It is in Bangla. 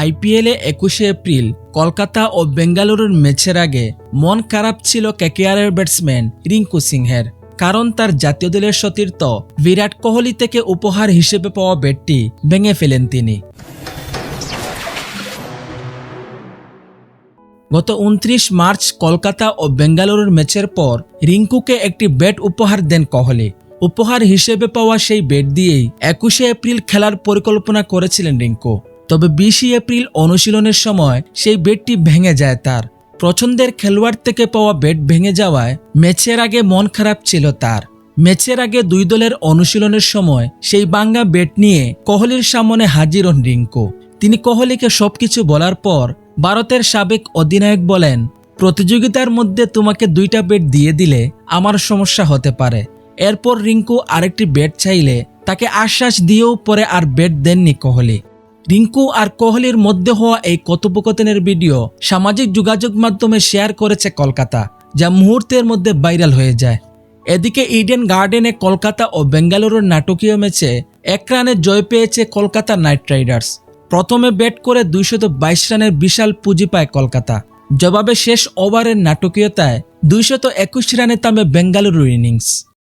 আইপিএলে একুশে এপ্রিল কলকাতা ও বেঙ্গালুরুর ম্যাচের আগে মন খারাপ ছিল কেকেআরের ব্যাটসম্যান রিঙ্কু সিংহের, কারণ তার জাতীয় দলের সতীর্থ বিরাট কোহলি থেকে উপহার হিসেবে পাওয়া ব্যাটটি ভেঙে ফেলেন তিনি। গত উনত্রিশ মার্চ কলকাতা ও বেঙ্গালুরুর ম্যাচের পর রিঙ্কুকে একটি ব্যাট উপহার দেন কোহলি। উপহার হিসেবে পাওয়া সেই ব্যাট দিয়েই একুশে এপ্রিল খেলার পরিকল্পনা করেছিলেন রিঙ্কু। তবে বিশে এপ্রিল অনুশীলনের সময় সেই বেটটি ভেঙে যায় তার। পছন্দের খেলোয়াড় থেকে পাওয়া বেট ভেঙে যাওয়ায় ম্যাচের আগে মন খারাপ ছিল তার। ম্যাচের আগে দুই দলের অনুশীলনের সময় সেই বাঙ্গা বেট নিয়ে কোহলির সামনে হাজির হন রিঙ্কু। তিনি কোহলিকে সবকিছু বলার পর ভারতের সাবেক অধিনায়ক বলেন, প্রতিযোগিতার মধ্যে তোমাকে দুইটা বেট দিয়ে দিলে আমার সমস্যা হতে পারে। এরপর রিঙ্কু আরেকটি বেট চাইলে তাকে আশ্বাস দিয়েও পরে আর বেট দেননি কোহলি। রিঙ্কু আর কোহলির মধ্যে হওয়া এই কথোপকথনের ভিডিও সামাজিক যোগাযোগ মাধ্যমে শেয়ার করেছে কলকাতা, যা মুহূর্তের মধ্যে ভাইরাল হয়ে যায়। এদিকে ইডেন গার্ডেনে কলকাতা ও বেঙ্গালুরুর নাটকীয় ম্যাচে এক রানে জয় পেয়েছে কলকাতা নাইট রাইডার্স। প্রথমে ব্যাট করে দুইশত বাইশ রানের বিশাল পুঁজি পায় কলকাতা। জবাবে শেষ ওভারের নাটকীয়তায় দুইশত একুশ রানে থামে বেঙ্গালুরু ইনিংস।